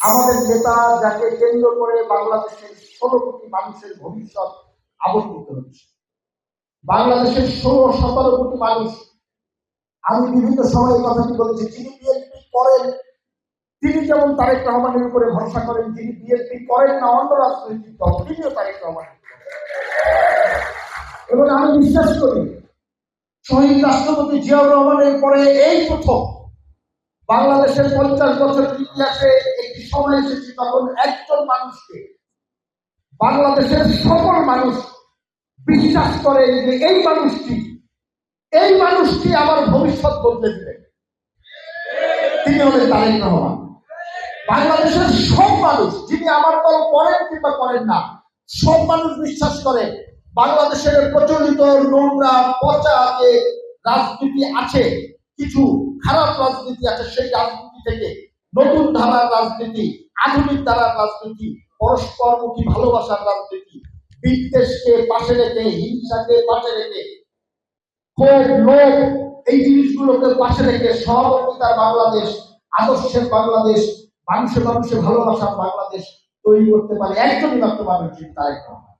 আমাদের নেতা যাকে কেন্দ্র করে বাংলাদেশের ষোলো কোটি মানুষের ভবিষ্যৎ আবর্তিত হচ্ছে। বাংলাদেশের ষোলো, সতেরো কোটি মানুষ, আমি বিভিন্ন সময় এই কথাটি বলেছি, যিনি বিএনপি করেন, তিনি যেমন তারেক রহমানের উপরে ভরসা করেন, যিনি বিএনপি করেন না, অন্য রাজনৈতিক দল, তিনিও তারেক রহমানের এবং আমি বিশ্বাস করি, শহীদ রাষ্ট্রপতি জিয়াউর রহমানের পরে এই প্রথম বাংলাদেশের পঞ্চাশ বছরের ইতিহাসে সময় এসেছে তখন একজন মানুষকে, বাংলাদেশের সকল মানুষ বিশ্বাস করে যে এই মানুষটি এই মানুষটি আমার ভবিষ্যৎ বদলে দিবেন তিনি হলেন তারেক রহমান। বাংলাদেশের সব মানুষ, যিনি আমার দল করেন কিংবা করেন না, সব মানুষ বিশ্বাস করে বাংলাদেশের প্রচলিত নোংরা, পচা যে রাজনীতি আছে, কিছু খারাপ রাজনীতি আছে, সেই রাজনীতি থেকে নতুন ধারার রাজনীতি, আধুনিক ধারার রাজনীতি, পরস্পরমুখী ভালোবাসার রাজনীতি, বিদ্বেষকে পাশে রেখে, হিংসাকে পাশে রেখে ক্ষোভ লোভ, এই জিনিসগুলোকে পাশে রেখে সহমর্মিতার বাংলাদেশ, আদর্শের বাংলাদেশ, মানুষে মানুষে ভালোবাসার বাংলাদেশ তৈরি করতে পারে। একজনই মাত্র মানুষ তারেক রহমান